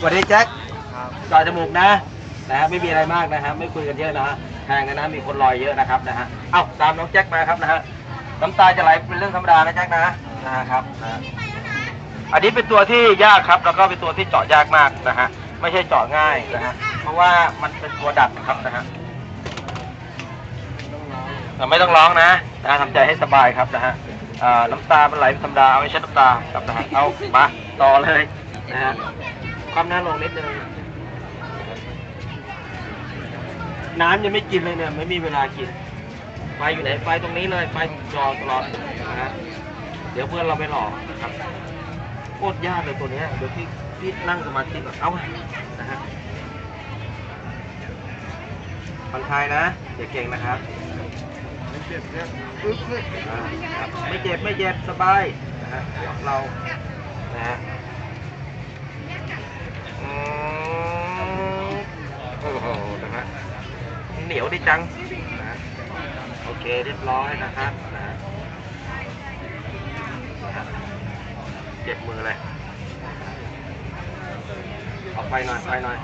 สวัสดีแจ็คครับจอดจมูกนะนะฮะไม่มีอะไรมากนะฮะไม่คุยกันเยอะนะฮะแทงกันนะมีคนรอยเยอะนะครับนะฮะเอ้าตามน้องแจ็คมาครับนะฮะน้ำตาจะไหลเป็นเรื่องธรรมดานะแจ็คนะนะฮะครับนะฮะอันนี้เป็นตัวที่ยากครับ แล้วก็เป็นตัวที่เจาะยากมากนะฮะไม่ใช่เจาะง่ายนะฮะเพราะว่ามันเป็นตัวดัดครับนะฮะต้องร้องอะไม่ต้องร้องนะนะทำใจให้สบายครับนะฮะอ่าน้ำตามันไหลเป็นธรรมดาเอาไม่ใช่น้ำตาครับนะฮะเอามาต่อเลย นะฮะความหน้าลงนิดนึงน้ำยังไม่กินเลยเนี่ย ไม่มีเวลากิน ไฟอยู่ไหน ไฟตรงนี้เลย ไฟจอตลอดนะฮะเดี๋ยวเพื่อนเราไปหลอกครับโคตรยากเลยตัวเนี้ยเดี๋ยวพี่พี่นั่งสมาธิก่อนเอาไว้นะฮะผ่อนคลายนะอย่าเก่งนะครับไม่เจ็บเนี่ยปึ๊บเนี่ยอ่าครับไม่เจ็บไม่เจ็บสบายนะฮะเดี๋ยวเรานะฮะอืมโอ้โห นะฮะเหนียวดีจังนะโอเคเรียบร้อยนะครับนะเจ็บมือเลยออกไปหน่อยไปหน่อย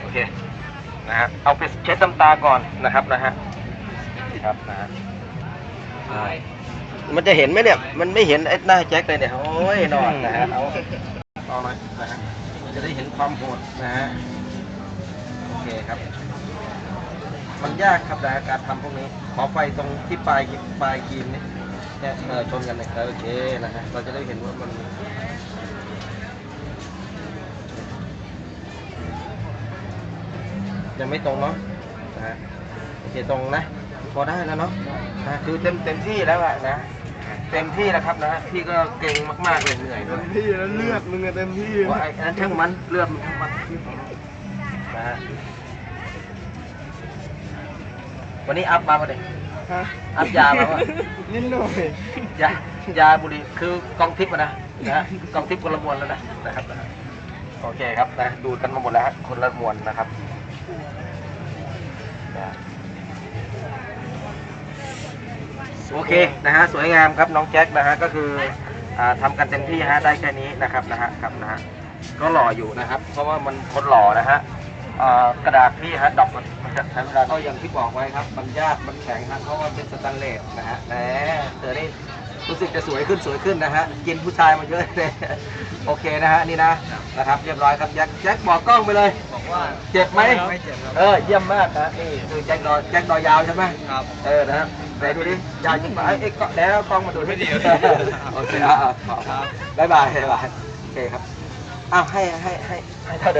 โอเคนะฮะเอาไปเช็ดน้ำตาก่อนนะครับนะฮะครับนะฮะ มันจะเห็นไหมเนี่ย มันไม่เห็นไอ้หน้าแจ็คเลยเนี่ย โอ้ยนอนนะฮะ เอาต่อหน่อยนะฮะจะได้เห็นความโหดนะฮะ โอเคครับ มันยากครับนะการทำพวกนี้ ขอไฟตรงที่ปลายปลายครีมนี่เนี่ยเออชนกันเลยเออโอเคนะฮะ เราจะได้เห็นว่ามันยังไม่ตรงเนาะนะฮะโอเคตรงนะ พอได้แล้วเนาะนะคือเต็มเต็มที่แล้วอะนะ เต็มที่แล้วครับนะพี่ก็เก่งมากๆเลยเหนื่อยเต็ด้วยมที่แล้วเลือดมึงอะเต็มที่ ว่าไอ้นั้นช่างมันเลือดมันช่างมันนะฮะวันนี้อัพมาปะเด็ฮะอัพยามาปะ นิดหน่อย ยายาบุหรี่คือกองทิพย์อะนะนะฮะกองทิพย์คนละมวลแล้วนะนะครับนะโอเคครับนะดูดกันมาหมดแล้วฮะคนละมวลนะครับนะ โอเคนะฮะสวยงามครับน้องแจ็คนะฮะก็คืออ่าทำกันเต็มที่ฮะได้แค่นี้นะครับนะฮะครับนะฮะก็หล่ออยู่นะครับ เพราะว่ามันคนหล่อนะฮะอ่ากระดาษที่ฮะดอกมันมันจะใช้เวลาก็อย่างที่บอกไว้ครับมันยากมันแข็งครับเพราะว่าเป็นสแตนเลสนะฮะแหมเธอนี่รู้สึกจะสวยขึ้นสวยขึ้นนะฮะกินผู้ชายมาเยอะเลยโอเคนะฮะนี่นะนะครับเรียบร้อยครับแจ็คแจ็คบอกกล้องไปเลยบอกว่าเจ็บไหมไม่เจ็บครับเออเยี่ยมมากนะนี่คือแจ็คดอแจ็คดอยาวใช่ไหมครับเออนะฮะ ไหนดูดิยาวจริงป่ะเอ้ยเอ้ยก็แล้วกล้องมาดูไม่ดีโอเคอะอะขอครับบ๊ายบายบ๊ายบายโอเคครับอ้าวให้ให้ให้ให้เท่าเดิม